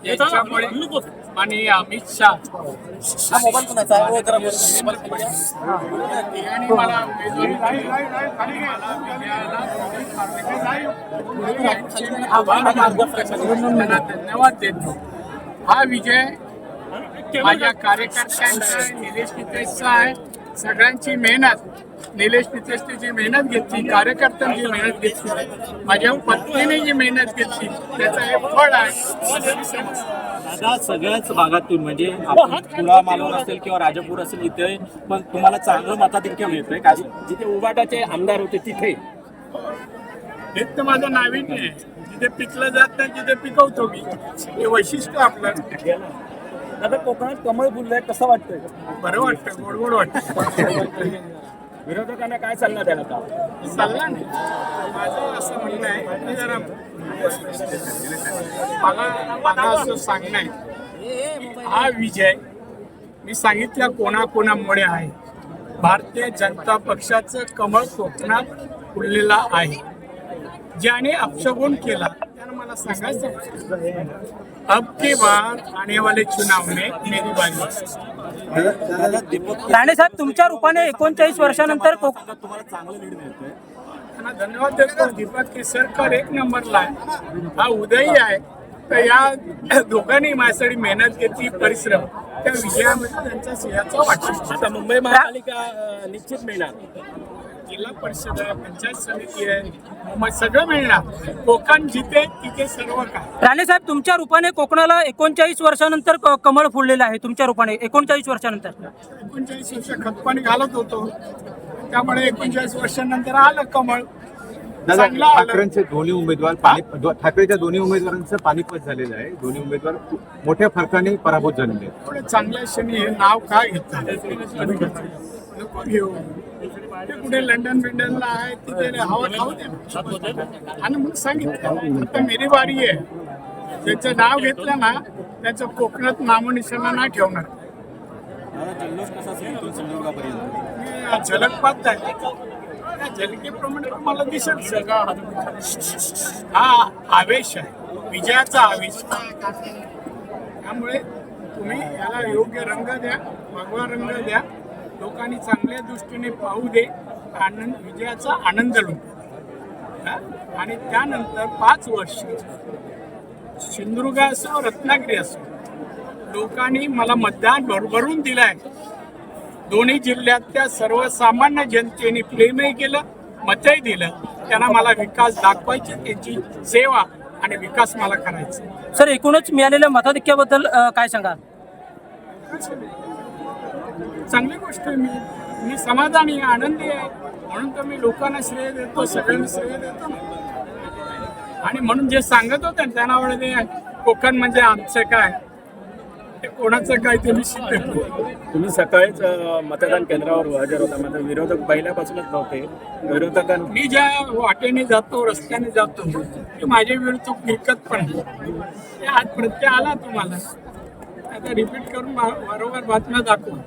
आणि याच्यामुळे अमित शाह मोबाईल मला धन्यवाद देतो हा विजय माझ्या कार्यकर्त्यांचा निलेश नितेशचा आहे. सगळ्यांची मेहनत निलेश नितेशने जी मेहनत घेतली कार्यकर्त्यांची मेहनत घेतली माझ्या पत्नीने जी मेहनत घेतली त्याचं हे फळ आहे. दादा सगळ्याच भागातून म्हणजे आपण पुरा मालवण असेल किंवा राजापूर असेल इथे पण तुम्हाला चांगलं मताधिक्य मिळतंय. का जिथे उबाटाचे आमदार होते तिथे. हेच तर माझं नाविन्य आहे. जिथे पिकलं जात नाही तिथे पिकवतो मी. हे वैशिष्ट्य आपलं. दादा कोकणात कमळ फुललंय कसं वाटतंय? बरं वाटतं गोड गोड वाटतं विरोधकांना काय सल्ला द्याल आता? सल्ला नाही. माझं असं म्हणणं आहे की जरा मला मला असं सांगणं आहे. हा विजय मी सांगितलं कोणाकोणामुळे आहे. भारतीय जनता पक्षाचं कमळ कोकणात फुललेला आहे. ज्याने अपशगुन केला मला सांगायचं अब की बार आने वाले चुनाव में मेरी दीपक राणे साहेब तुमच्या रूपाने एकोणचाळीस वर्षानंतर तुम्हाला चांगलं लीड मिळतंय त्यांना धन्यवाद देतो. दीपक केसरकर एक नंबरला आहे. हा उदयी आहे. तर या दोघांनी माझ्यासाठी मेहनत घेतली परिश्रम. त्या विजयामध्ये त्यांचा सिंहाचा वाटतो आता मुंबई महापालिका निश्चित मिळणार. जिल्हा परिषद आहे पंचायत समिती आहे मग सगळं मिळणार. कोकण जिथे तिथे सर्व काय. राणे साहेब तुमच्या रूपाने कोकणाला एकोणचाळीस वर्षानंतर क- कमळ फुललेलं आहे तुमच्या रूपाने एकोणचाळीस वर्षानंतर. एकोणचाळीस वर्ष खतपाणी घालत होतो. त्यामुळे एकोणचाळीस वर्षानंतर आलं कमळ. दादा चांगलं आलं. ठाकरेंचे दोन्ही उमेदवार पाणी दो- ठाकरेच्या दोन्ही उमेदवारांचं पानिपत झालेलं आहे. दोन्ही उमेदवार खूप मोठ्या फरकाने पराभूत झालेले आहेत. चांगल्या क्षणी हे नाव काय घेतात नको घेऊ. ते कुठे लंडन बिंडनला आहे तिथे हवा खाऊ दे. आणि मग सांगितलं आता मेरी बारी आहे. त्याचं नाव घेतलं ना त्याचं कोकणात नामनिशाणा नाही ठेवणार. झलक पाहत आहे. झलकेप्रमाणे तुम्हाला दिसत सगळं हा आवेश आहे. विजयाचा आवेश. त्यामुळे तुम्ही याला योग्य रंग द्या भगवा रंग द्या. लोकांनी चांगल्या दृष्टीने पाहू दे आनंद विजयाचा आनंद लुटा. आणि त्यानंतर पाच वर्ष सिंधुदुर्ग असो रत्नागिरी असो लोकांनी मला मतदान भरभरून दिलंय. दोन्ही जिल्ह्यातल्या सर्वसामान्य जनतेने प्रेमही केलं मतही दिलं. त्यांना मला विकास दाखवायची त्यांची सेवा आणि विकास मला करायचा. सर एकूणच मिळालेल्या मताधिक्याबद्दल काय सांगाल? चांगली गोष्ट आहे. मी मी समाधानी आहे, आनंदी आहे. म्हणून तर मी लोकांना श्रेय देतो सगळ्यांना श्रेय देतो. आणि म्हणून जे सांगत होते त्यांना वाटते कोकण म्हणजे आमचं काय? ते कोणाचं काय ते मी. तुम्ही सकाळीच मतदान केंद्रावर हजर होता. मात्र विरोधक पहिल्यापासूनच नव्हते. विरोधकांनी मी ज्या वाटेने जातो रस्त्याने जातो ते माझ्या विरुद्ध फिरकत पण आज प्रत्यय आला तुम्हाला. आता रिपीट करून वारंवार बातम्या दाखवा.